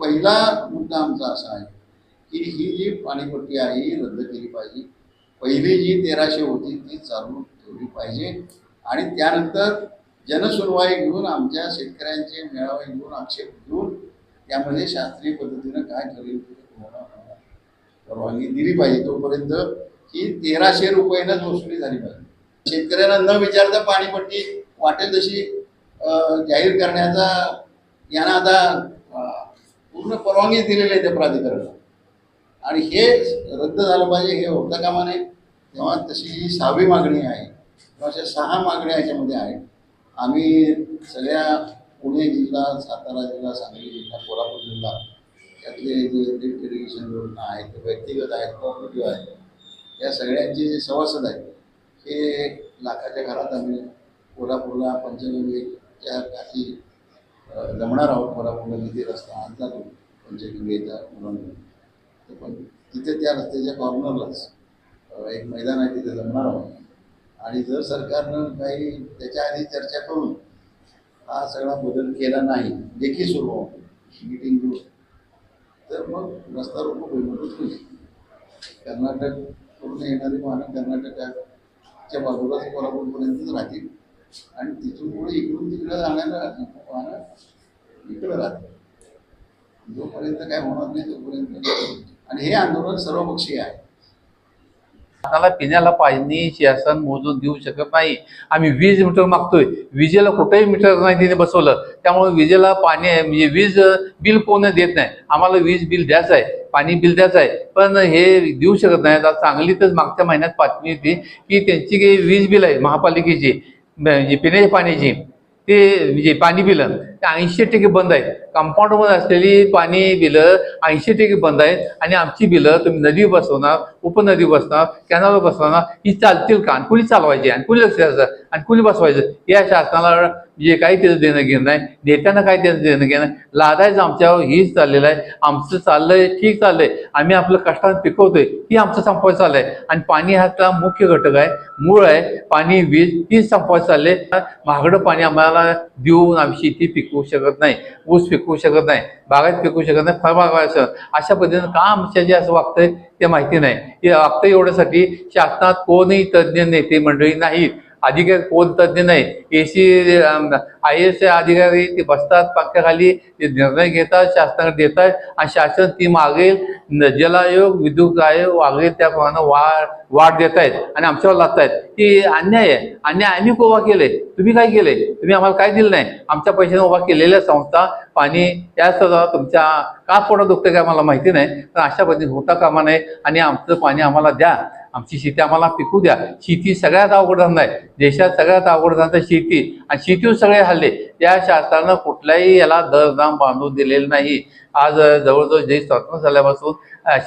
पहिला मुद्दा आमचा असा आहे की ही जी पाणीपट्टी आहे ही रद्द केली पाहिजे. पहिली जी तेराशे होती ती चालू ठेवली पाहिजे. आणि त्यानंतर जनसुनवाई घेऊन आमच्या शेतकऱ्यांचे मेळावे घेऊन आक्षेप घेऊन त्यामध्ये शास्त्रीय पद्धतीनं काय करेल परवानगी दिली पाहिजे. तोपर्यंत ही तेराशे रुपयेनंच वसुली झाली पाहिजे. शेतकऱ्यांना न विचारता पाणीपट्टी वाटेल तशी जाहीर करण्याचा यांना आता पूर्ण परवानगी दिलेली आहे त्या प्राधिकरणाला. आणि हे रद्द झालं पाहिजे हे होता कामा नये तेव्हा तशी ही सहावी मागणी आहे किंवा अशा सहा मागण्या याच्यामध्ये आहेत आम्ही सगळ्या पुणे जिल्हा सातारा जिल्हा सांगली जिल्हा कोल्हापूर जिल्हा यातले जे लिफ्ट इरिगेशन योजना आहेत व्यक्तिगत आहेत कॉपरेटिव्ह आहेत या सगळ्यांचे जे सभासद आहेत हे लाखाच्या घरात आम्ही कोल्हापूरला पंचगंगेच्या काठी जमणार आहोत. कोल्हापूरला निधी रस्ता आणला तो पंचगंगेचा मुलांना तर पण तिथे त्या रस्त्याच्या कॉर्नरलाच एक मैदान आहे तिथे जमणार आणि जर सरकारनं काही त्याच्या आधी चर्चा करून हा सगळा बदल केला नाही लेखी सुरू मिटिंग घेऊन तर मग रस्ता रोको बेमतच होईल. कर्नाटक पूर्ण येणारी वाहनं कर्नाटकाच्या बाजूलाच कोल्हापूरपर्यंतच राहतील. आणि तिथून पुढे इकडून तिकडं जाणाऱ्या वाहनं इकडं राहतील. जोपर्यंत काय होणार नाही तोपर्यंत आणि हे आंदोलन सर्वपक्षीय आहे. आम्हाला पिण्याला पाणी शासन मोजून देऊ शकत नाही. आम्ही वीज मीटर मागतोय. विजेला कुठेही मीटर नाही तिने बसवलं. त्यामुळे विजेला पाणी आहे, म्हणजे वीज बिल कोण देत नाही. आम्हाला वीज बिल द्यायचं आहे पाणी बिल द्यायचं आहे. पण हे देऊ शकत नाही. आता सांगलीतच मागच्या महिन्यात बातमी होती की त्यांची काही वीज बिल आहे महापालिकेची म्हणजे पिण्याच्या पाण्याची. ते म्हणजे पाणी बिलं ते ऐंशी टक्के बंद आहेत कंपाऊंडमध्ये असलेली पाणी बिलं ऐंशी टक्के बंद आहेत आणि आमची बिलं तुम्ही नदी बसवणार उपनदी बसणार कॅनलवर बसताना ही चालतील का? आणि कुणी चालवायची? आणि कुणी लक्ष द्यायचं? आणि कुणी बसवायचं? या शासनाला जे काही त्याचं देणं घेणं नाही नेत्यांना काय त्याचं देणं घेणं नाही. लादायचं आमच्यावर हीच चाललेलं आहे. आमचं चाललंय ठीक चाललंय. आम्ही आपलं कष्टानं पिकवतोय ही आमचं संपवायचं चाललंय. आणि पाणी हा त्याला मुख्य घटक आहे मूळ आहे. पाणी वीज हीच संपवायचं चालले महागडं पाणी आम्हाला देऊन आम्ही शेती पिकवू शकत नाही ऊस पिकवू शकत नाही बागायत पिकवू शकत नाही फळबागायचं अशा पद्धतीनं का आमच्या जे असं वागतंय ते माहिती नाही. हे वागतं एवढ्यासाठी शासनात कोणही तज्ज्ञ नेते मंडळी नाहीत. अधिकारी कोण तज्ज्ञ नाही. ए सी आय एस अधिकारी ते बसतात पंख्याखाली ते निर्णय घेतात शासनाकडे देतात आणि शासन ती मागेल जल आयोग विद्युत आयोग मागेल त्याप्रमाणे वा वाढ देत आहेत आणि आमच्यावर लागतायत आहेत की अन्याय आहे. अन्याय आम्ही उभा केले तुम्ही काय केले तुम्ही आम्हाला काय दिलं नाही? आमच्या पैशाने उभा केलेल्या संस्था पाणी या सुद्धा तुमच्या का पोटा दुखतं काय मला माहिती नाही. पण अशा पद्धतीने होता कामा नये आणि आमचं पाणी आम्हाला द्या. आमची शेती आम्हाला पिकू द्या. शेती सगळ्यात अवघड धंदा आहे. देशात सगळ्यात अवघड धंदा शेती. आणि शेतीवर सगळे हल्ले. या शासनानं कुठल्याही याला दरदाम बांधून दिलेलं नाही. आज जवळजवळ जे स्वातंत्र्य झाल्यापासून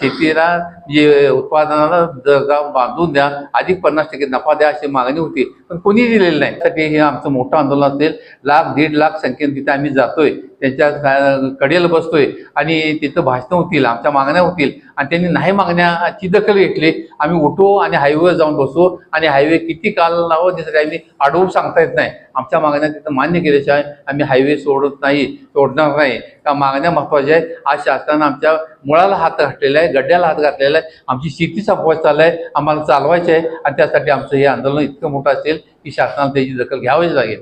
शेतीला जे उत्पादनाला दरदाम बांधून द्या. अधिक पन्नास टक्के नफा द्या अशी मागणी होती. पण कोणी दिलेली नाही. त्यासाठी हे आमचं मोठं आंदोलन असेल. लाख दीड लाख संख्येने तिथे आम्ही जातोय. त्यांच्या कडेल कडेला बसतोय. आणि तिथं भाषणं होतील आमच्या मागण्या होतील. आणि त्यांनी नाही मागण्याची दखल घेतली. आम्ही उठू आणि हायवेवर जाऊन बसू. आणि हायवे किती काल लावं त्याचं काही आडवून सांगता येत नाही. आमच्या मागण्या तिथं मान्य केल्याशिवाय आम्ही हायवे सोडत नाही सोडणार नाही. का मागण्या महत्त्वाच्या आहेत? आज शासनानं आमच्या मुळाला हात घातलेला आहे गड्ड्याला हात घातलेला आहे. आमची शेती संपवायची चाललं आहे आम्हाला चालवायची आहे. आणि त्यासाठी आमचं हे आंदोलन इतकं मोठं असेल की शासनाला त्याची दखल घ्यावीच लागेल.